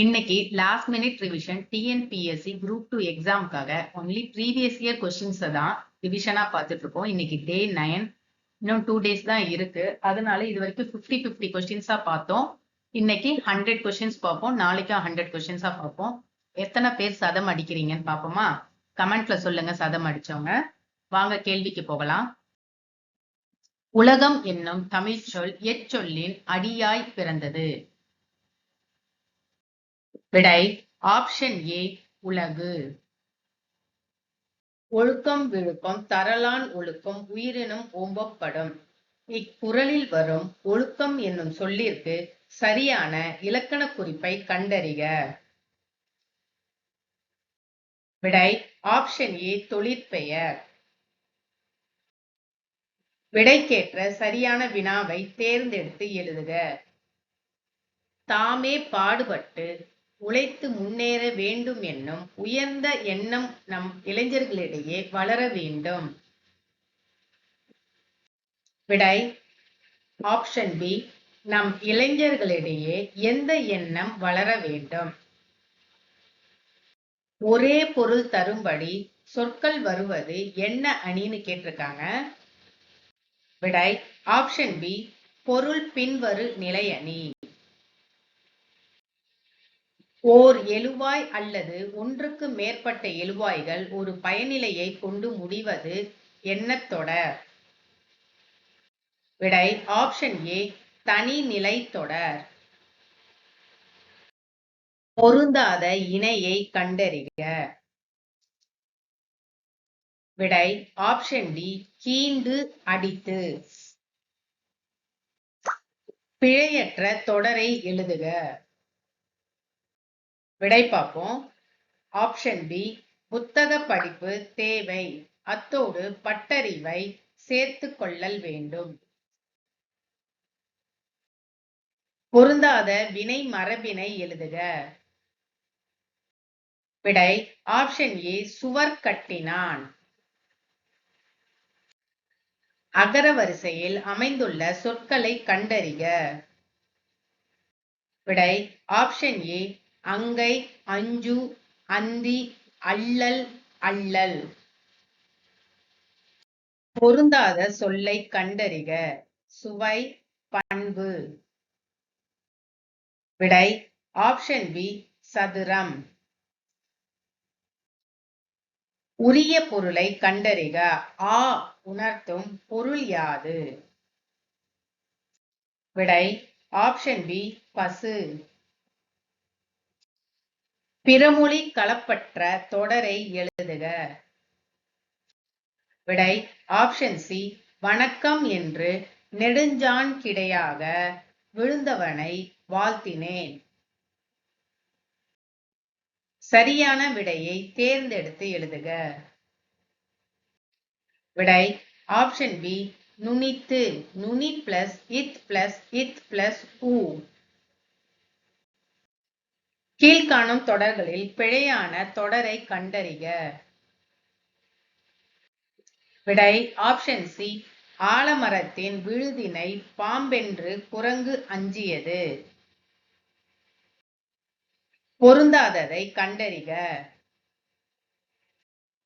இன்னைக்கு last minute revision TNPSC group two எக்ஸாமுக்காக only previous year கொஸ்டின்ஸை தான் ரிவிஷனாக பார்த்துட்டு இருக்கோம். இன்னைக்கு டே நைன் இன்னும் டூ டேஸ் தான் இருக்கு. அதனால இது வரைக்கும் ஃபிஃப்டி ஃபிஃப்டி கொஸ்டின்ஸாக பார்த்தோம். இன்னைக்கு ஹண்ட்ரட் கொஸ்டின்ஸ் பார்ப்போம். நாளைக்கும் ஹண்ட்ரட் கொஸ்டின்ஸாக பார்ப்போம். எத்தனை பேர் சதம் அடிக்கிறீங்கன்னு பார்ப்போமா? கமெண்ட்ல சொல்லுங்க சதம் அடிச்சவங்க. வாங்க கேள்விக்கு போகலாம். உலகம் என்னும் தமிழ் சொல் எச்சொல்லின் அடியாய் பிறந்தது. விடை ஆப்ஷன் ஏ உலகு. ஒழுக்கம் விழுப்பம் தரலான் ஒழுக்கம் உயிரினும் ஓம்பப்படும். இக்குறளில் வரும் ஒழுக்கம் என்னும் சொல்லிற்கு சரியான இலக்கண குறிப்பை கண்டறிக. விடை ஆப்ஷன் ஏ தொழிற்பெயர் விடைக்கேற்ற சரியான வினாவை தேர்ந்தெடுத்து எழுதுக. தாமே பாடுபட்டு உழைத்து முன்னேற வேண்டும் என்னும் உயர்ந்த எண்ணம் நம் இளைஞர்களிடையே வளர வேண்டும். விடை ஆப்ஷன் பி நம் இளைஞர்களிடையே எந்த எண்ணம் வளர வேண்டும்? ஒரே பொருள் தரும்படி சொற்கள் வருவது என்ன அணின்னு கேட்டிருக்காங்க? விடை ஆப்ஷன் பி பொருள் பின்வரு நிலையணி ஓர் எழுவாய் அல்லது ஒன்றுக்கு மேற்பட்ட எழுவாய்கள் ஒரு பயனிலையை கொண்டு முடிவது என்ன தொடர்? விடை ஆப்ஷன் ஏ தனி நிலை தொடர். பொருந்தாத இணையை கண்டறிக. விடை ஆப்ஷன் டி கீண்டு அடித்து. பிழையற்ற தொடரை எழுதுக. விடை பார்ப்போம். ஆப்ஷன் பி புத்தக படிப்பு தேவை. அத்தோடு பட்டறிவை சேர்த்து கொள்ளல் வேண்டும். பொருந்தாத வினை மரபினை எழுதுக. விடை ஆப்ஷன் ஏ சுவர் கட்டினான். அகர வரிசையில் அமைந்துள்ள சொற்களை கண்டறிக. விடை ஆப்ஷன் ஏ அங்கை அஞ்சு அந்தி அள்ளல் அள்ளல் பொருந்தாத சொல்லை கண்டறிக. சுவை பண்பு. விடை ஆப்ஷன் பி சதுரம். உரிய பொருளை கண்டறிக. ஆ உணர்த்தும் பொருள் யாது? விடை ஆப்ஷன் பி பசு. பிறமொழி களப்பற்ற தொடரை எழுதுக. விடை ஆப்ஷன் சி வணக்கம் என்று நெடுஞ்சான் கிடையாக விழுந்தவனை வாழ்த்தினேன். சரியான விடையை தேர்ந்தெடுத்து எழுதுக. விடை ஆப்ஷன் பி நுனித்து நுனி பிளஸ் இத் பிளஸ் இத் பிளஸ் ஊ கீழ்காணும் தொடர்களில் பிழையான தொடரை கண்டறிக. விடை ஆப்ஷன் சி ஆலமரத்தின் விழுதினை பாம்பென்று குரங்கு அஞ்சியது. பொருந்தாததை கண்டறிக.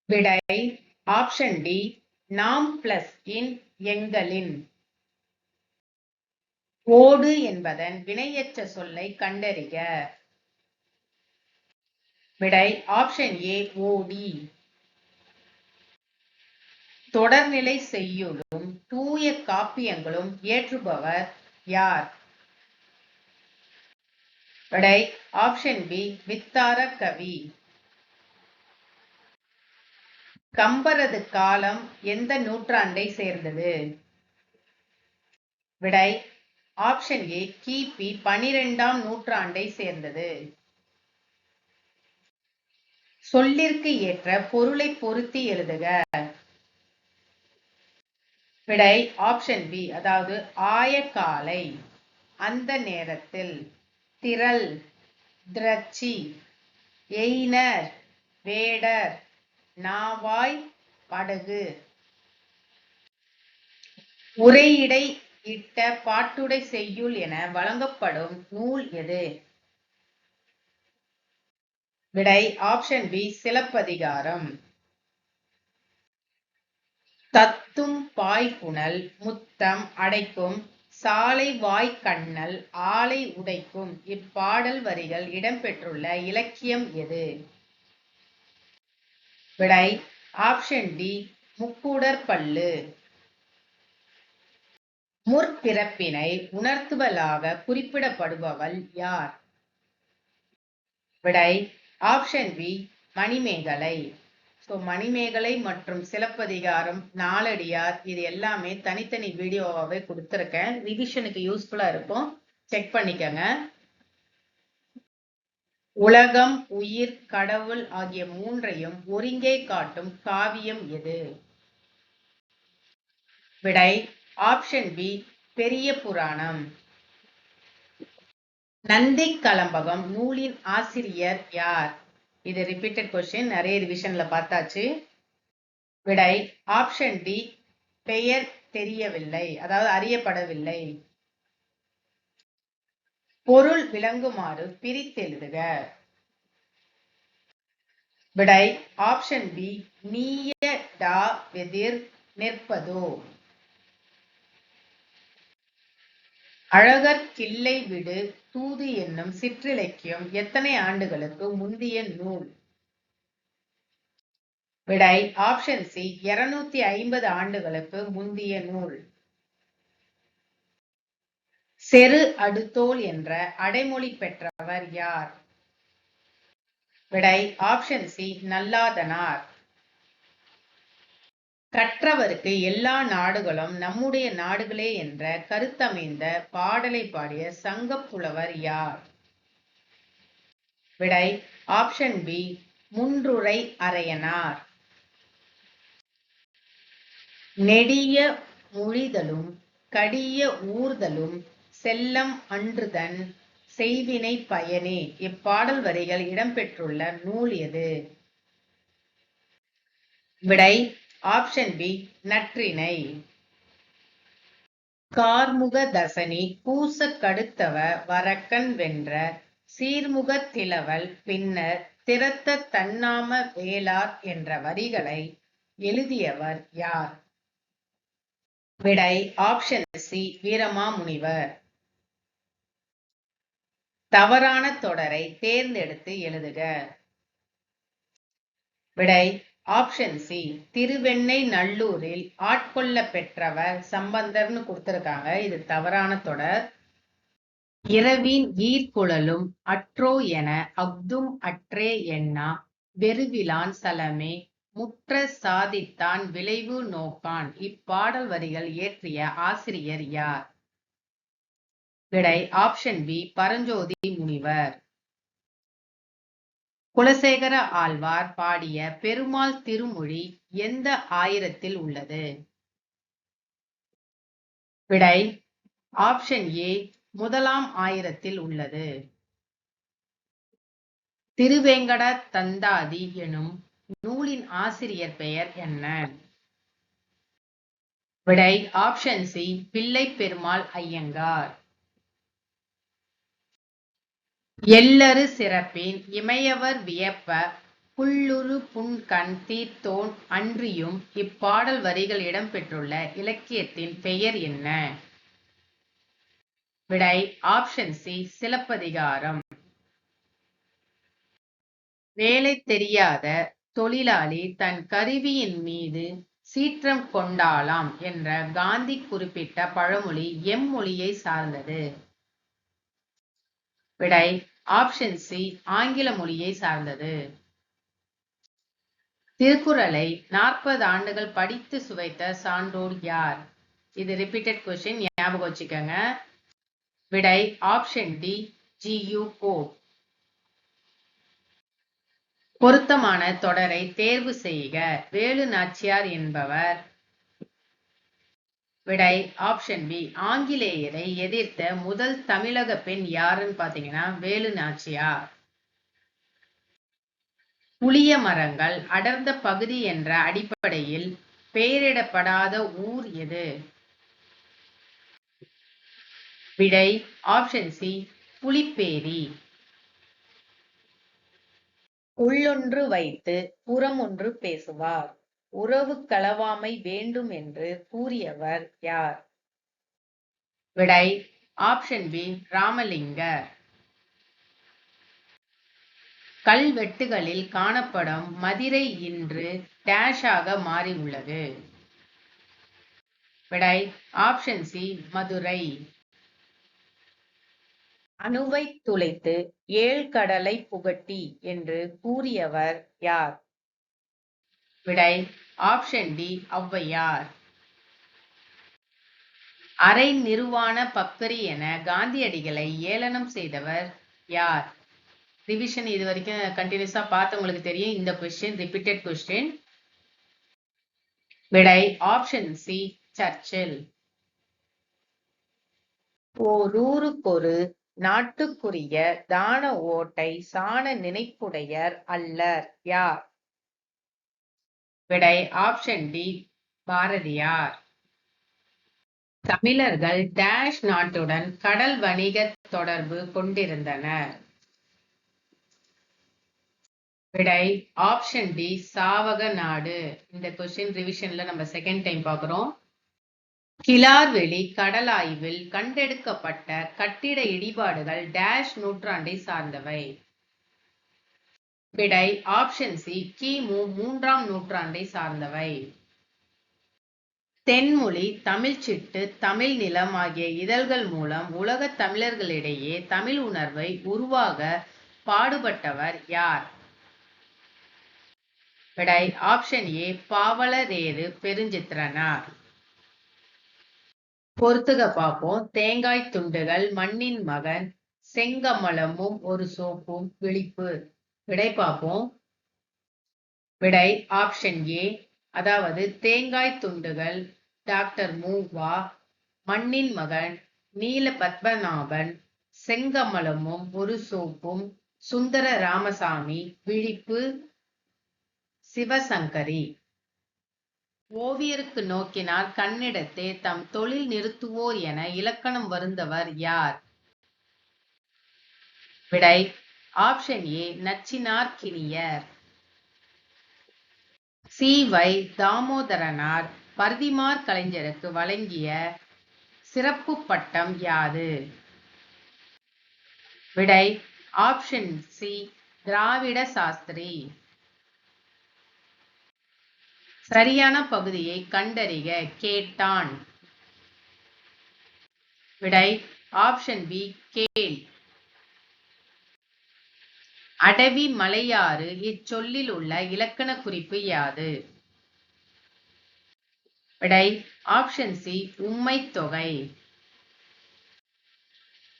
விடை ஆப்ஷன் டி நாம் பிளஸ் இன் எங்களின் ஓடு என்பதன் வினையற்ற சொல்லை கண்டறிக. விடை ஆப்ஷன் ஏ ஓடி தொடர்நிலை செய்யுளும் தூய காப்பியங்களும் ஏற்றுபவர் யார்? விடை ஆப்ஷன் பி வித்தார கவி. கம்பரது காலம் எந்த நூற்றாண்டை சேர்ந்தது? விடை ஆப்ஷன் ஏ கிபி பனிரெண்டாம் நூற்றாண்டை சேர்ந்தது. சொல்லிற்கு ஏற்ற பொருளை பொருத்தி எழுதுக. விடை ஆப்ஷன் பி அதாவது ஆயக்காலை. அந்த நேரத்தில் திரள் திரட்சி எய்னர் வேடர் நாவாய் படகு. உரையிடை இட்ட பாட்டுடை செய்யுள் என வழங்கப்படும் நூல் எது? விடை ஆப்ஷன் பி சிலப்பதிகாரம். தத்தும் பாய்குணல் முத்தம் அடைக்கும் சாலை வாய்க்கண்ணல் ஆலை உடைக்கும் இப்பாடல் வரிகள் இடம்பெற்றுள்ள இலக்கியம் எது? விடை ஆப்ஷன் டி முக்கூடர் பல்லு. முற்பிறப்பினை உணர்த்துவலாக குறிப்பிடப்படுபவள் யார்? விடை option B Manimekalai. So Manimekalai மற்றும் சிலப்பதிகாரம் நாலடியார் இது எல்லாமே தனித்தனி வீடியோவாகவே கொடுத்துருக்கேன். ரிவிஷனுக்கு யூஸ்ஃபுல்லாக இருக்கும். செக் பண்ணிக்கோங்க. உலகம் உயிர் கடவுள் ஆகிய மூன்றையும் ஒருங்கே காட்டும் காவியம் எது? விடை ஆப்ஷன் பி பெரிய புராணம். நந்தி கலம்பகம் நூலின் ஆசிரியர் யார்? இது ரிப்பீட்டட் கொஸ்டின் நிறைய ரிவிஷன்ல பார்த்தாச்சு. விடை ஆப்ஷன் டி பெயர் தெரியவில்லை. அதாவது அறியப்படவில்லை. பொருள் விளங்குமாறு பிரித்தெழுதுக. விடை ஆப்ஷன் பி நீய டா எதிர் நிற்பதோ? அழகர் விடு தூது என்னும் சிற்றிலக்கியம் எத்தனை ஆண்டுகளுக்கு முந்திய நூல்? விடை ஆப்ஷன் சி இருநூத்தி ஐம்பது ஆண்டுகளுக்கு முந்திய நூல். செரு அடுத்தோல் என்ற அடைமொழி பெற்றவர் யார்? விடை ஆப்ஷன் சி நல்லாதனார். கற்றவருக்கு எல்லா நாடுகளும் நம்முடைய நாடுகளே என்ற கருத்தமைந்த பாடலை பாடிய சங்கப்புலவர் யார்? விடை ஆப்ஷன் பி முன்றுரை அறையனார் நெடிய மொழிதலும் கடிய ஊர்தலும் செல்லம் அன்றுதன் செய்வினை பயனே. இப்பாடல் வரிகள் இடம்பெற்றுள்ள நூல் எது? விடை ஆப்ஷன் பி நற்றினை கார்முக தசனி பூச கடுத்தவ வரக்கன் வென்ற சீர்முக திலவல் பின்னர் திறத்த தன்னாம வேளார் என்ற வரிகளை எழுதியவர் யார்? விடை ஆப்ஷன் சி வீரமாமுனிவர். தவறான தொடரை தேர்ந்தெடுத்து எழுதுக. விடை ஆப்ஷன் சி திருவெண்ணை நல்லூரில் ஆட்கொள்ள பெற்றவர் சம்பந்தர்னு கொடுத்திருக்காங்க. இது தவறான தொடர். இரவின் ஈர்க்குழலும் அற்றோ என அப்தும் அற்றே எண்ணா வெறுவிலான் சலமே முற்ற சாதித்தான் விளைவு நோக்கான். இப்பாடல் வரிகள் இயற்றிய ஆசிரியர் யார்? விடை ஆப்ஷன் பி பரஞ்சோதி முனிவர். குலசேகர ஆழ்வார் பாடிய பெருமாள் திருமொழி எந்த ஆயிரத்தில் உள்ளது? விடை ஆப்ஷன் ஏ முதலாம் ஆயிரத்தில் உள்ளது. திருவேங்கட தந்தாதி எனும் நூலின் ஆசிரியர் பெயர் என்ன? விடை ஆப்ஷன் சி பிள்ளை பெருமாள் ஐயங்கார். எல்லரு சிறப்பின் இமையவர் வியப்ப புல்லுரு புன்கண் தீர்த்தோன் அன்றியும் இப்பாடல் வரிகள் இடம்பெற்றுள்ள இலக்கியத்தின் பெயர் என்ன? விடை ஆப்ஷன் சி சிலப்பதிகாரம். வேலை தெரியாத தொழிலாளி தன் கருவியின் மீது சீற்றம் கொண்டாலாம் என்ற காந்தி குறிப்பிட்ட பழமொழி எம்மொழியை சார்ந்தது. விடை ஆப்ஷன் சி ஆங்கில மொழியை சார்ந்தது. திருக்குறளை நாற்பது ஆண்டுகள் படித்து சுவைத்த சான்றோர் யார்? இது ரிப்பீட்டட் கொஸ்டின் ஞாபகம் வச்சுக்கோங்க. விடை ஆப்ஷன் டி ஜி யூ பொருத்தமான தொடரை தேர்வு செய்க. வேலு நாச்சியார் என்பவர் விடை ஆப்ஷன் பி ஆங்கிலேயரை எதிர்த்த முதல் தமிழக பெண் யாருன்னு பாத்தீங்கன்னா வேலு நாச்சியார். புளிய மரங்கள் அடர்ந்த பகுதி என்ற அடிப்படையில் பெயரிடப்படாத ஊர் எது? விடை ஆப்ஷன் சி புலிப்பேரி உள்ளொன்று வைத்து புறமொன்று பேசுவார். உறவு களவாமை வேண்டும் என்று கூறியவர் யார்? விடை ஆப்ஷன் பி ராமலிங்க. கல்வெட்டுகளில் காணப்படும் மதிரை இன்று டேஷாக மாறியுள்ளது. விடை ஆப்ஷன் சி மதுரை. அணுவை துளைத்து ஏழ் கடலை புகட்டி என்று கூறியவர் யார்? விடை ஆப்ஷன் டி ஔவையார். அரை நிறுவான பக்கரி என காந்தியடிகளை ஏளனம் செய்தவர் யார்? ரிவிஷன் இது வரைக்கும் கண்டினியூஸா பார்த்தவங்களுக்கு தெரியும். இந்த கொஸ்டின் ரிப்பீட்டட் கொஸ்டின் விடை ஆப்ஷன் சி சர்ச்சில். ஓரூருக்கொரு நாட்டுக்குரிய தான ஓட்டை சாண நினைப்புடையர் அல்லர் யார்? விடை ஆப்ஷன் டி பாரதியார். தமிழர்கள் டேஷ் நாட்டுடன் கடல் வணிக தொடர்பு கொண்டிருந்தனர். விடை ஆப்ஷன் டி சாவக நாடு. இந்த கொஸ்டின் ரிவிஷன்ல நம்ம செகண்ட் டைம் பார்க்கிறோம். கிளார்வெளி கடலாய்வில் கண்டெடுக்கப்பட்ட கட்டிட இடிபாடுகள் டேஷ் நூற்றாண்டை சார்ந்தவை. விடை ஆப்ஷன் சி கிமு மூன்றாம் நூற்றாண்டை சார்ந்தவை. தென்மொழி தமிழ்ச்சிட்டு தமிழ் நிலம் ஆகிய இதழ்கள் மூலம் உலக தமிழர்களிடையே தமிழ் உணர்வை உருவாக பாடுபட்டவர் யார்? விடை ஆப்ஷன் ஏ பாவலரேறு பெருஞ்சித்திரனார். பொறுத்துக பார்ப்போம். தேங்காய் துண்டுகள் மண்ணின் மகன் செங்கமலமும் ஒரு சோப்பும் விழிப்பு. விடை பார்ப்போம். விடை ஆப்ஷன் ஏ அதாவது தேங்காய் துண்டுகள் டாக்டர் மூவா மண்ணின் மகன் நீல பத்மநாபன் செங்கமலமும் ஒரு சோப்பும் சுந்தர ராமசாமி விழிப்பு சிவசங்கரி. ஓவியருக்கு நோக்கினார் கண்ணிடத்தே தம் தொழில் நிறுத்துவோர் என இலக்கணம் வருந்தவர் யார்? விடை ஆப்ஷன் ஏ நச்சினார் கிணியர். சி வை தாமோதரனார் பர்திமார் கலைஞருக்கு வழங்கிய சிறப்பு பட்டம் யாது? விடை ஆப்ஷன் சி திராவிட சாஸ்திரி. சரியான பகுதியை கண்டறிக கேட்டான். விடை ஆப்ஷன் பி கேள். அடவி மலையாறு இச்சொல்லில் உள்ள இலக்கண குறிப்பு யாது? விடை ஆப்ஷன் சி உம்மை தொகை.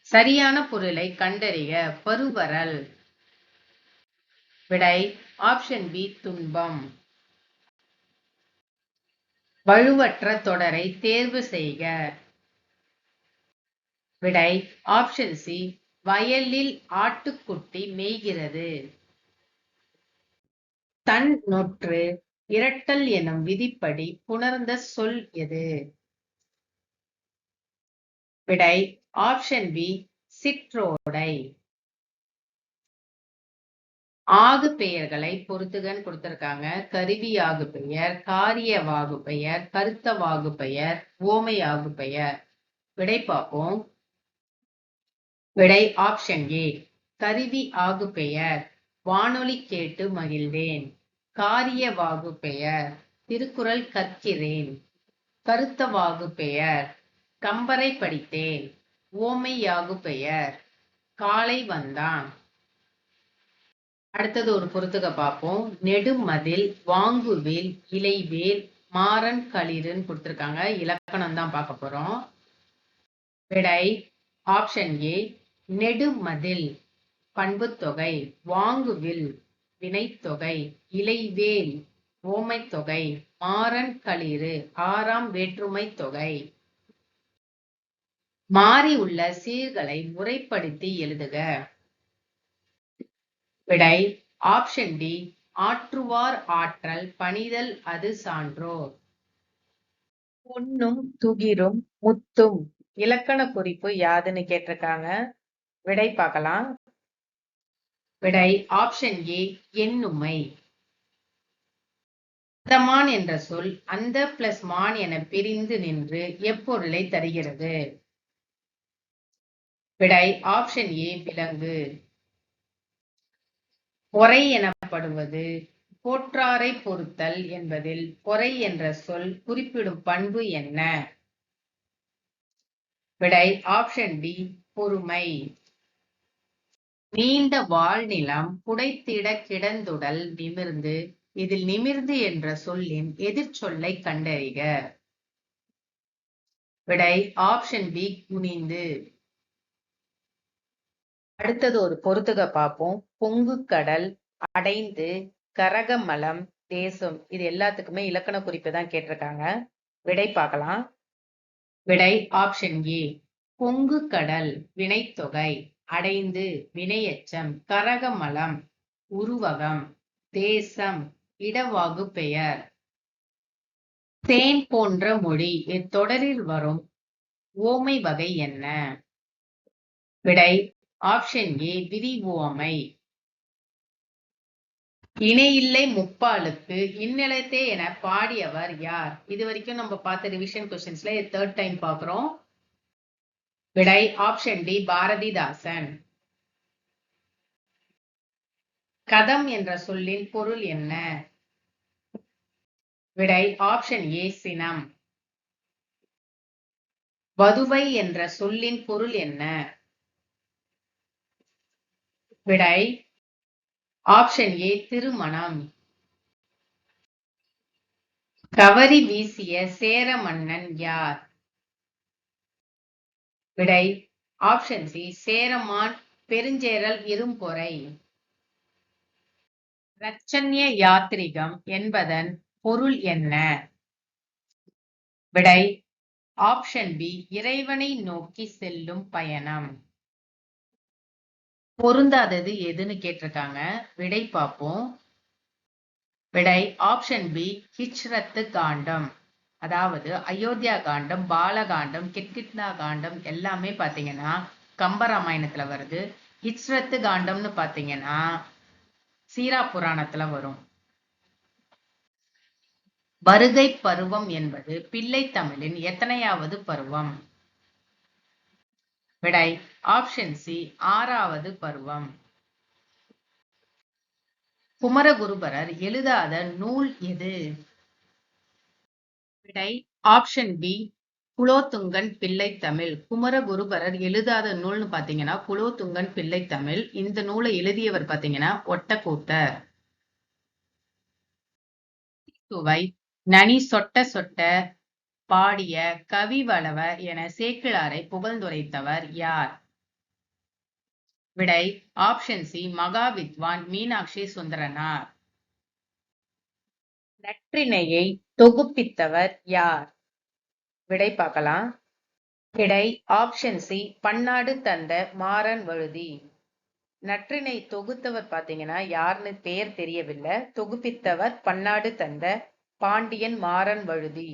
சரியான பொருளை கண்டறிக பருவரல் விடை ஆப்ஷன் பி துன்பம். வலுவற்ற தொடரை தேர்வு செய்க. விடை ஆப்ஷன் சி வயலில் ஆட்டுக்குட்டி மேய்கிறது. தன் நொற்று இரட்டல் எனும் விதிப்படி புணர்ந்த சொல் எது? விடை ஆப்ஷன் பி சிற்றோடை. ஆகு பெயர்களை பொறுத்துகன்னு கொடுத்திருக்காங்க. கருவி ஆகு பெயர் காரிய வாகு பெயர் கருத்த வாகு பெயர் ஓமை ஆகு பெயர். விடை பார்ப்போம். விடை ஆப்ஷன் ஏ கருவி ஆகு பெயர். வானொலி கேட்டு மகிழ்ந்தேன் காரிய வாகு பெயர். திருக்குறள் கற்கிறேன். கருத்த வாகு பெயர். கம்பரை படித்தேன். ஓமையாகு பெயர். காலை வந்தான். அடுத்தது ஒரு பொறுத்துக பார்ப்போம். நெடுமதில் வாங்குவேல் இலைவேல் மாறன் களிறுன்னு கொடுத்துருக்காங்க. இலக்கணம் தான் பார்க்க போறோம். விடை ஆப்ஷன் ஏ நெடுமதில் பண்புத்தொகை வாங்குவில் வினைத்தொகை இலைவேல் ஓமைத்தொகை மாறன் களிறு ஆறாம் வேற்றுமை தொகை. மாறி உள்ள சீர்களை முறைப்படுத்தி எழுதுக. விடை ஆப்ஷன் டி ஆற்றுவார் ஆற்றல் பணிதல் அது சான்றோர் பொன்னும் துகிரும் முத்தும். இலக்கண குறிப்பு யாதுன்னு கேட்டிருக்காங்க. விடை பார்க்கலாம். விடை ஆப்ஷன் ஏ எண்ணுமை. அந்தமான் என்ற சொல் அந்த பிளஸ் மான் என பிரிந்து நின்று எப்பொருளை தருகிறது? விடை ஆப்ஷன் ஏ விலங்கு. பொறை எனப்படுவது போற்றாரை பொறுத்தல் என்பதில் பொறை என்ற சொல் குறிப்பிடும் பண்பு என்ன? விடை ஆப்ஷன் டி பொறுமை. நீண்ட வாழ்நிலம் புடைத்திட கிடந்துடல் நிமிர்ந்து இதில் நிமிர்ந்து என்ற சொல்லின் எதிர்ச்சொல்லை கண்டறிக. விடை ஆப்ஷன் பி குனிந்து. அடுத்தது ஒரு பொறுத்துக பார்ப்போம். பொங்கு கடல் அடைந்து கரகமலம் தேசம் இது எல்லாத்துக்குமே இலக்கண குறிப்பு தான் கேட்டிருக்காங்க. விடை பார்க்கலாம். விடை ஆப்ஷன் ஏ பொங்கு கடல் வினைத்தொகை. அடைந்து வினையச்சம் கரகமலம் உருவகம் தேசம் இடவாகு பெயர் தேன் போன்ற மொழி இத்தொடரில் வரும் ஓமை வகை என்ன? விடை ஆப்ஷன் ஏ விரி ஓமை. இணையில்லை முப்பாலுக்கு இந்நிலத்தே என பாடியவர் யார்? இது வரைக்கும் நம்ம பார்த்த ரிவிஷன் கொஸ்டின்ஸ்ல தேர்ட் டைம் பாக்குறோம் விடை ஆப்ஷன் டி பாரதிதாசன். கதம் என்ற சொல்லின் பொருள் என்ன? விடை ஆப்ஷன் ஏ சினம். வதுவை என்ற சொல்லின் பொருள் என்ன? விடை ஆப்ஷன் ஏ திருமணம். கவரி வீசிய சேர மன்னன் யார்? விடை ஆப்ஷன் சி சேரமான் பெருஞ்சேரல் இரும்பொறை ரச்சன்ய யாத்ரிகம் என்பதன் பொருள் என்ன? விடை ஆப்ஷன் பி இறைவனை நோக்கி செல்லும் பயணம். பொருந்தாதது எதுன்னு கேட்டிருக்காங்க. விடை பார்ப்போம். விடை ஆப்ஷன் பி ஹிச்ரத்து காண்டம். அதாவது அயோத்தியா காண்டம் பாலகாண்டம் கிட்கிட்னா காண்டம் எல்லாமே பாத்தீங்கன்னா கம்பராமாயணத்துல வருது. ஹிச்ரத்து காண்டம்னு பாத்தீங்கன்னா சீரா புராணத்துல வரும். வருகை பருவம் என்பது பிள்ளை தமிழின் எத்தனையாவது பருவம்? விடை ஆப்ஷன் சி ஆறாவது பருவம். குமரகுருபரர் எழுதாத நூல் எது? விடை ஆப்ஷன் பி குலோத்துங்கன் பிள்ளை தமிழ். குமரகுருபரர் எழுதாத நூல்னு பாத்தீங்கன்னா குலோத்துங்கன் பிள்ளை தமிழ். இந்த நூலை எழுதியவர் பாத்தீங்கன்னா ஒட்டக்கூத்தர். சுவை நனி சொட்ட சொட்ட பாடிய கவி வளவ என சேக்கிழாரை புகழ்ந்துரைத்தவர் யார்? விடை ஆப்ஷன் சி மகாவித்வான் மீனாட்சி சுந்தரனார். நற்றினையை தொகுப்பித்தவர் யார்? விடை பார்க்கலாம். விடை ஆப்ஷன் சி பன்னாடு தந்த மாறன் வழுதி. நற்றினை தொகுத்தவர் பாத்தீங்கன்னா யாருன்னு பெயர் தெரியவில்லை. தொகுப்பித்தவர் பன்னாடு தந்த பாண்டியன் மாறன் வழுதி.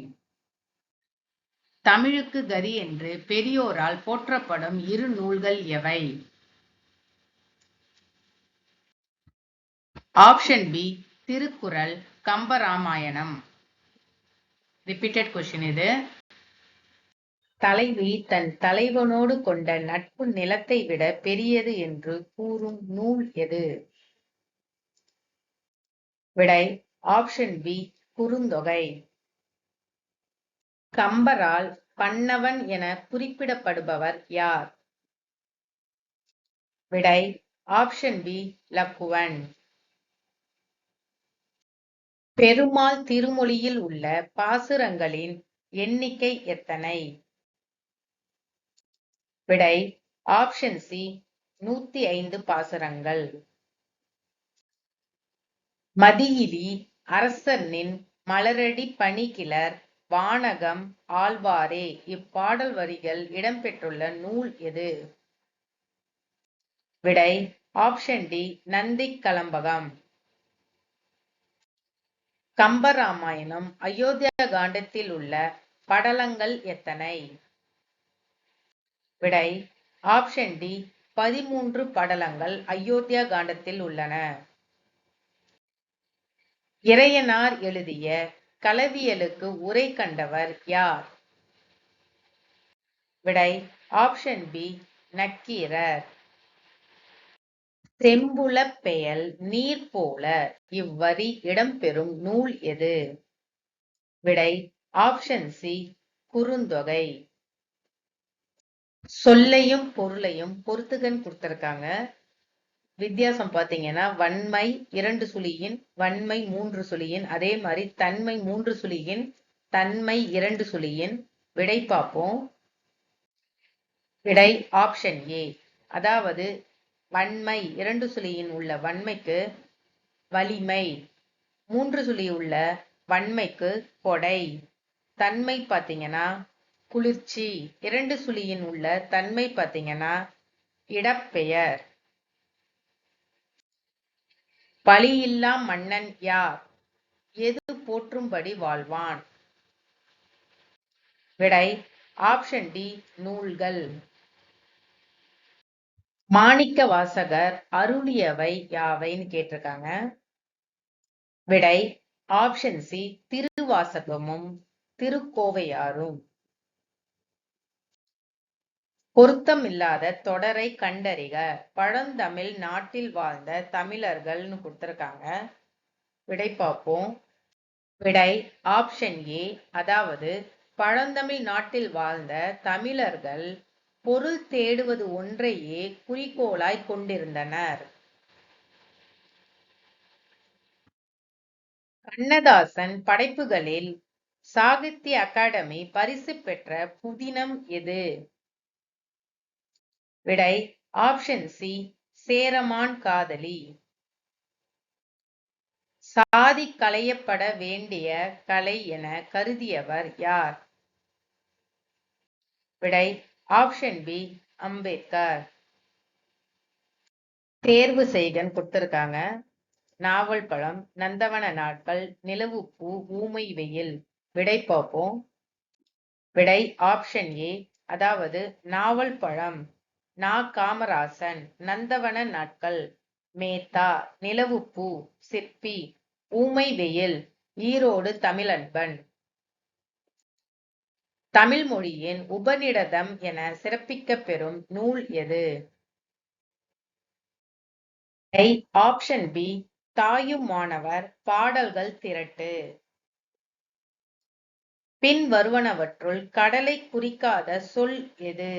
தமிழுக்கு கதி என்று பெரியோரால் போற்றப்படும் இரு நூல்கள் எவை? Option B Thirukkural Kambaramayanam. Repeated question இது. தலைவி தன் தலைவனோடு கொண்ட நட்பு நிலத்தை விட பெரியது என்று கூறும் நூல் எது? விடை ஆப்ஷன் பி குறுந்தொகை. கம்பரால் பன்னவன் என குறிப்பிடப்படுபவர் யார்? விடை ஆப்ஷன் பி லக்குவன். பெருமாள் திருமொழியில் உள்ள பாசுரங்களின் எண்ணிக்கை எத்தனை? விடை ஆப்ஷன் சி நூத்தி ஐந்து பாசுரங்கள். மதியிலி அரசனின் மலரடி பணிகிளர் வானகம் ஆழ்வாரே இப்பாடல் வரிகள் இடம்பெற்றுள்ள நூல் எது? விடை ஆப்ஷன் டி நந்தி கலம்பகம். கம்பராமாயணம் அயோத்தியா காண்டத்தில் உள்ள படலங்கள் எத்தனை? விடை ஆப்ஷன் டி பதிமூன்று படலங்கள் அயோத்தியா காண்டத்தில் உள்ளன. இறையனார் எழுதிய கலவியலுக்கு உரை கண்டவர் யார்? விடை ஆப்ஷன் பி நக்கீரர். செம்புலப் பெயல் நீர் போல இவ்வரி இடம்பெறும் நூல் எது? விடை ஆப்ஷன் சி குறுந்தொகை. சொல்லையும் பொருளையும் பொருத்துகன் கொடுத்திருக்காங்க. வித்தியாசம் பாத்தீங்கன்னா வன்மை இரண்டு சுழியின் வன்மை மூன்று சுழியின் அதே மாதிரி தன்மை மூன்று சுழியின் தன்மை இரண்டு சுழியின். விடை பார்ப்போம். விடை ஆப்ஷன் ஏ அதாவது வன்மை. இரண்டு சுழியின் உள்ள வன்மைக்கு வலிமை. மூன்று சுழி உள்ள வன்மைக்கு கொடை. தன்மை பார்த்தீங்கன்னா குளிர்ச்சி. இரண்டு சுழியின் உள்ள தன்மை பார்த்தீங்கன்னா இடப்பெயர். பழியில்லா மன்னன் யார்? எது போற்றும்படி வாழ்வான்? விடை ஆப்ஷன் டி நூல்கள். மாணிக்க வாசகர் அருளியவை யாவைன்னு கேட்டிருக்காங்க. விடை ஆப்ஷன் சி திருவாசகமும் திருக்கோவையாரும். பொருத்தமில்லாத தொடரை கண்டறிக. பழந்தமிழ் நாட்டில் வாழ்ந்த தமிழர்கள்னு கொடுத்துருக்காங்க. விடை பார்ப்போம். விடை ஆப்ஷன் ஏ அதாவது பழந்தமிழ் நாட்டில் வாழ்ந்த தமிழர்கள் பொருள் தேடுவது ஒன்றையே குறிக்கோளாய் கொண்டிருந்தனர். கண்ணதாசன் படைப்புகளில் சாகித்ய அகாடமி பரிசு பெற்ற புதினம் எது? விடை ஆப்ஷன் சி சேரமான் காதலி. சாதி களையப்பட வேண்டிய கலை என கருதியவர் யார்? விடை ஆப்ஷன் பி அம்பேத்கர். தேர்வு செய்கன்னு கொடுத்திருக்காங்க. நாவல் பழம் நந்தவன நாட்கள் நிலவுப்பூ ஊமை வெயில். விடை பார்ப்போம். விடை ஆப்ஷன் ஏ அதாவது நாவல் பழம். நா காமராசன் நந்தவன நாட்கள். மேத்தா நிலவுப்பூ சிற்பி. ஊமை வெயில் ஈரோடு தமிழன்பன். தமிழ் மொழியின் உபநிடதம் என சிறப்பிக்க பெறும் நூல் எது? ஆப்ஷன் பி தாயும் மாணவர் பாடல்கள் திரட்டு. பின் வருவனவற்றுள் கடலை குறிக்காத சொல் எது?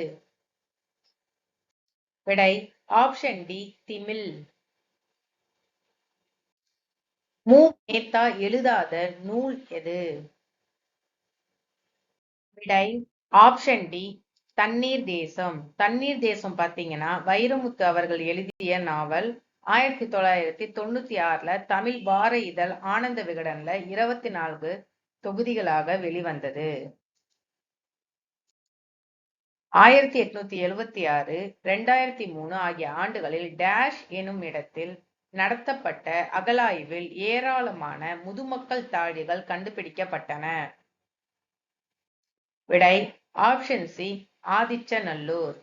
விடை ஆப்ஷன் டி திமில். மு மேத்தா எழுதாத நூல் எது? விடை ஆப்ஷன் டி தண்ணீர் தேசம். தண்ணீர் தேசம் பார்த்தீங்கன்னா வைரமுத்து அவர்கள் எழுதிய நாவல் ஆயிரத்தி தொள்ளாயிரத்தி தொண்ணூத்தி ஆறுல தமிழ் வார இதழ் ஆனந்த விகடன்ல இருபத்தி நான்கு தொகுதிகளாக வெளிவந்தது. ஆயிரத்தி எட்நூத்தி எழுவத்தி ஆறு ரெண்டாயிரத்தி மூணு ஆகிய ஆண்டுகளில் டேஷ் எனும் இடத்தில் நடத்தப்பட்ட அகலாய்வில் ஏராளமான முதுமக்கள் தாழிகள் கண்டுபிடிக்கப்பட்டன. விடை ஆப்ஷன் சி ஆதிச்சநல்லூர்.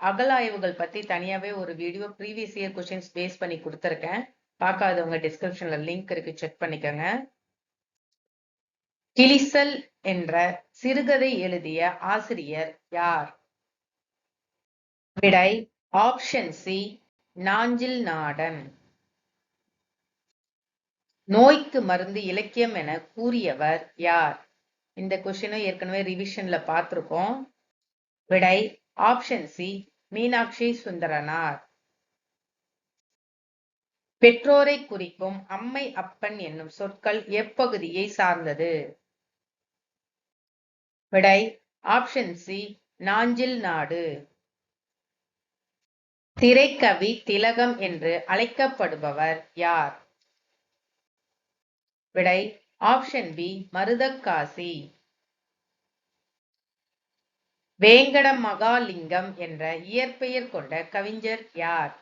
அகலாய்வுகள் பத்தி தனியாவே ஒரு video previous year questions base பண்ணி கொடுத்துருக்கேன். பார்க்காதவங்க டிஸ்கிரிப்ஷன்ல லிங்க் இருக்கு செக் பண்ணிக்கோங்க. கிளிசல் என்ற சிறுகதை எழுதிய ஆசிரியர் யார்? விடை ஆப்ஷன் சி நாஞ்சில் நாடன். நோய்க்கு மருந்து இலக்கியம் என கூறியவர் யார்? இந்த கொஸ்டினும் ஏற்கனவே ரிவிஷன்ல பார்த்துருக்கோம். விடை ஆப்ஷன் சி மீனாட்சி சுந்தரனார். பெற்றோரை குறிக்கும் அம்மை அப்பன் என்னும் சொற்கள் எப்பகுதியை சார்ந்தது? விடை ஆப்ஷன் சி நாஞ்சில் நாடு. திரைக்கவி திலகம் என்று அழைக்கப்படுபவர் யார்? விடை ஆப்ஷன் பி மருதக்காசி. வேங்கட மகாலிங்கம் என்ற இயற்பெயர் கொண்ட கவிஞர் யார்?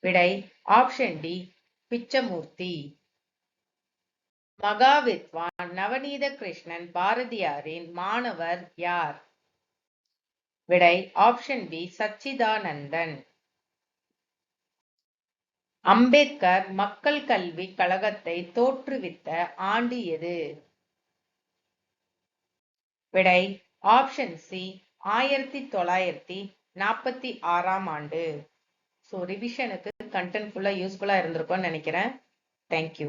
விடை ஆப்ஷன் டி பிச்சமூர்த்தி. மகாவித்வான் நவநீத கிருஷ்ணன் பாரதியாரின் மாணவர் யார்? விடை ஆப்ஷன் பி சச்சிதானந்தன். அம்பேத்கர் மக்கள் கல்வி கழகத்தை தோற்றுவித்த ஆண்டு எது? விடை ஆப்ஷன் சி ஆயிரத்தி தொள்ளாயிரத்தி நாற்பத்தி ஆறாம் ஆண்டு. ஸோ ரிவிஷனுக்கு கண்டென்ட் ஃபுல்லாக யூஸ்ஃபுல்லாக இருந்திருக்கும்னு நினைக்கிறேன். தேங்க்யூ